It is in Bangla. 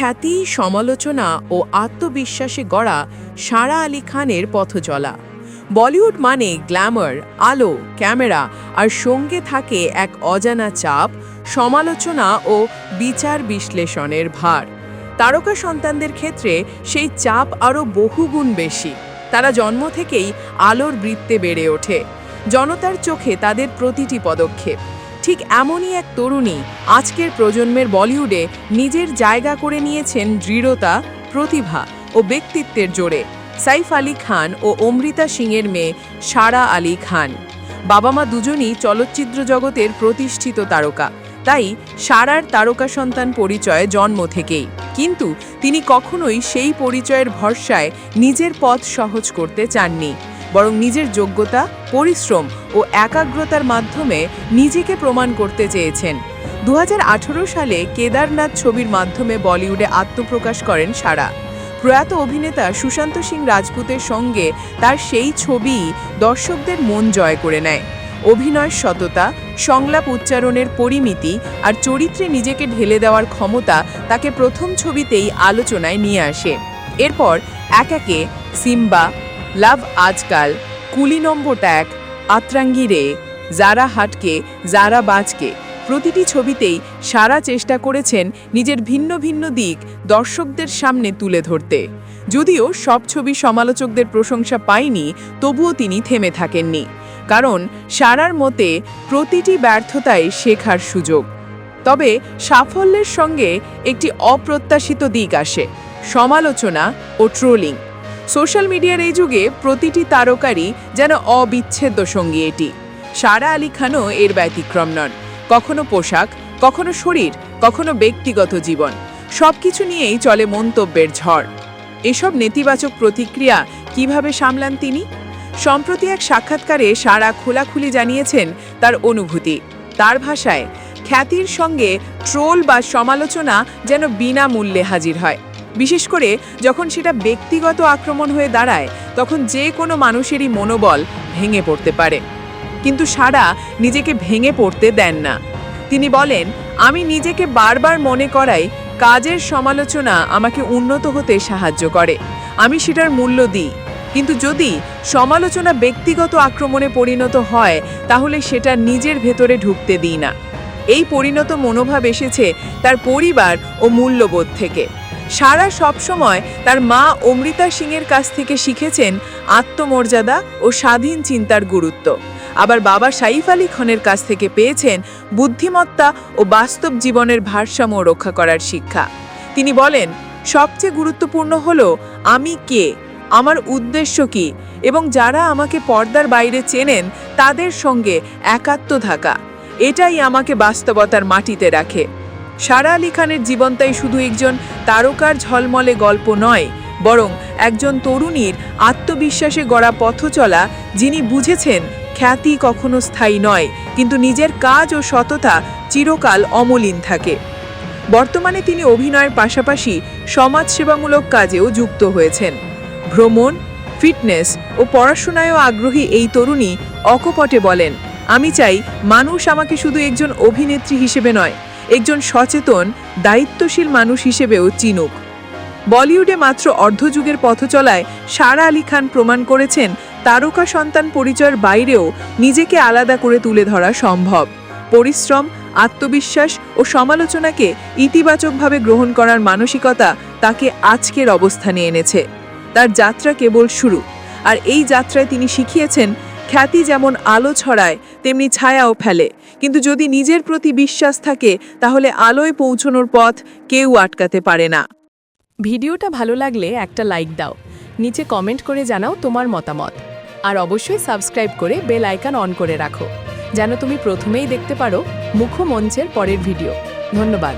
খ্যাতি, সমালোচনা ও আত্মবিশ্বাসে গড়া সারা আলী খানের পথ চলা বলিউড মানে গ্ল্যামার, আলো, ক্যামেরা আর সঙ্গে থাকে এক অজানা চাপ, সমালোচনা ও বিচার বিশ্লেষণের ভার। তারকা সন্তানদের ক্ষেত্রে সেই চাপ আরও বহুগুণ বেশি। তারা জন্ম থেকেই আলোর বৃত্তে বেড়ে ওঠে। জনতার চোখে তাদের প্রতিটি পদক্ষেপ। ঠিক এমনই এক তরুণী আজকের প্রজন্মের বলিউডে নিজের জায়গা করে নিয়েছেন দৃঢ়তা, প্রতিভা ও ব্যক্তিত্বের জোরে। সাইফ আলী খান ও অমৃতা সিংয়ের মেয়ে সারা আলী খান। বাবা মা দুজনই চলচ্চিত্র জগতের প্রতিষ্ঠিত তারকা। তাই সারার তারকা সন্তান পরিচয় জন্ম থেকেই। কিন্তু তিনি কখনোই সেই পরিচয়ের ভরসায় নিজের পথ সহজ করতে চাননি। বরং নিজের যোগ্যতা, পরিশ্রম ও একাগ্রতার মাধ্যমে নিজেকে প্রমাণ করতে চেয়েছেন। দু হাজার আঠেরো সালে কেদারনাথ ছবির মাধ্যমে বলিউডে আত্মপ্রকাশ করেন সারা। প্রয়াত অভিনেতা সুশান্ত সিং রাজপুতের সঙ্গে তার সেই ছবি দর্শকদের মন জয় করে নেয়। অভিনয় সততা, সংলাপ উচ্চারণের পরিমিতি আর চরিত্রে নিজেকে ঢেলে দেওয়ার ক্ষমতা তাকে প্রথম ছবিতেই আলোচনায় নিয়ে আসে। এরপর এক একে সিম্বা লাভ আজকাল কুলি নম্বর ট্যাগ আত্রাঙ্গি রে। জারা হাটকে জারা বাজকে প্রতিটি ছবিতেই সারা চেষ্টা করেছেন নিজের ভিন্ন ভিন্ন দিক দর্শকদের সামনে তুলে ধরতে। যদিও সব ছবি সমালোচকদের প্রশংসা পায়নি তবুও তিনি থেমে থাকেননি। কারণ সারার মতে প্রতিটি ব্যর্থতায় শেখার সুযোগ। তবে সাফল্যের সঙ্গে একটি অপ্রত্যাশিত দিক আসে, সমালোচনা ও ট্রোলিং। সোশ্যাল মিডিয়ার এই যুগে প্রতিটি তারকারই যেন অবিচ্ছেদ্য সঙ্গী এটি। সারা আলী খানও এর ব্যতিক্রম নন। কখনো পোশাক, কখনো শরীর, কখনো ব্যক্তিগত জীবন। সবকিছু নিয়েই চলে মন্তব্যের ঝড়। এসব নেতিবাচক প্রতিক্রিয়া কীভাবে সামলান তিনি? সম্প্রতি এক সাক্ষাৎকারে সারা খোলাখুলি জানিয়েছেন তার অনুভূতি। তার ভাষায়, খ্যাতির সঙ্গে ট্রোল বা সমালোচনা যেন বিনামূল্যে হাজির হয়। বিশেষ করে যখন সেটা ব্যক্তিগত আক্রমণ হয়ে দাঁড়ায়, তখন যে কোনো মানুষেরই মনোবল ভেঙে পড়তে পারে। কিন্তু সারা নিজেকে ভেঙে পড়তে দেন না। তিনি বলেন, আমি নিজেকে বারবার মনে করাই কাজের সমালোচনা আমাকে উন্নত হতে সাহায্য করে। আমি সেটার মূল্য দিই। কিন্তু যদি সমালোচনা ব্যক্তিগত আক্রমণে পরিণত হয়, তাহলে সেটা নিজের ভেতরে ঢুকতে দিই না। এই পরিণত মনোভাব এসেছে তার পরিবার ও মূল্যবোধ থেকে। সারা সবসময় তার মা অমৃতা সিংয়ের কাছ থেকে শিখেছেন আত্মমর্যাদা ও স্বাধীন চিন্তার গুরুত্ব। আবার বাবা সাইফ আলী খানের কাছ থেকে পেয়েছেন বুদ্ধিমত্তা ও বাস্তব জীবনের ভারসাম্য রক্ষা করার শিক্ষা। তিনি বলেন, সবচেয়ে গুরুত্বপূর্ণ হলো, আমি কে, আমার উদ্দেশ্য কি, এবং যারা আমাকে পর্দার বাইরে চেনেন, তাদের সঙ্গে একাত্ম থাকা। এটাই আমাকে বাস্তবতার মাটিতে রাখে। সারা আলী খানের জীবন তাই শুধু একজন তারকার ঝলমলে গল্প নয়, বরং একজন তরুণীর আত্মবিশ্বাসে গড়া পথ চলা যিনি বুঝেছেন খ্যাতি কখনো স্থায়ী নয়, কিন্তু নিজের কাজ ও সততা চিরকাল অমলিন থাকে। বর্তমানে তিনি অভিনয়ের পাশাপাশি সমাজসেবামূলক কাজেও যুক্ত হয়েছেন। ভ্রমণ, ফিটনেস ও পড়াশোনায়ও আগ্রহী এই তরুণী অকপটে বলেন, আমি চাই মানুষ আমাকে শুধু একজন অভিনেত্রী হিসেবে নয় একজন সচেতন, দায়িত্বশীল মানুষ হিসেবেও চিনুক। বলিউডে মাত্র অর্ধযুগের পথ চলায় সারা আলী খান প্রমাণ করেছেন, তারকা সন্তান পরিচয়ের বাইরেও নিজেকে আলাদা করে তুলে ধরা সম্ভব। পরিশ্রম, আত্মবিশ্বাস ও সমালোচনাকে ইতিবাচকভাবে গ্রহণ করার মানসিকতা তাকে আজকের অবস্থানে এনেছে। তার যাত্রা কেবল শুরু, আর এই যাত্রায় তিনি শিখিয়েছেন খ্যাতি যেমন আলো ছড়ায়, তেমনি ছায়াও ফেলে। কিন্তু যদি নিজের প্রতি বিশ্বাস থাকে, তাহলে আলোয় পৌঁছনোর পথ কেউ আটকাতে পারে না। ভিডিওটা ভালো লাগলে একটা লাইক দাও। নিচে কমেন্ট করে জানাও তোমার মতামত। আর অবশ্যই সাবস্ক্রাইব করে বেল আইকন অন করে রাখো। যেন তুমি প্রথমেই দেখতে পারো মুখ্যমঞ্চের পরের ভিডিও। ধন্যবাদ।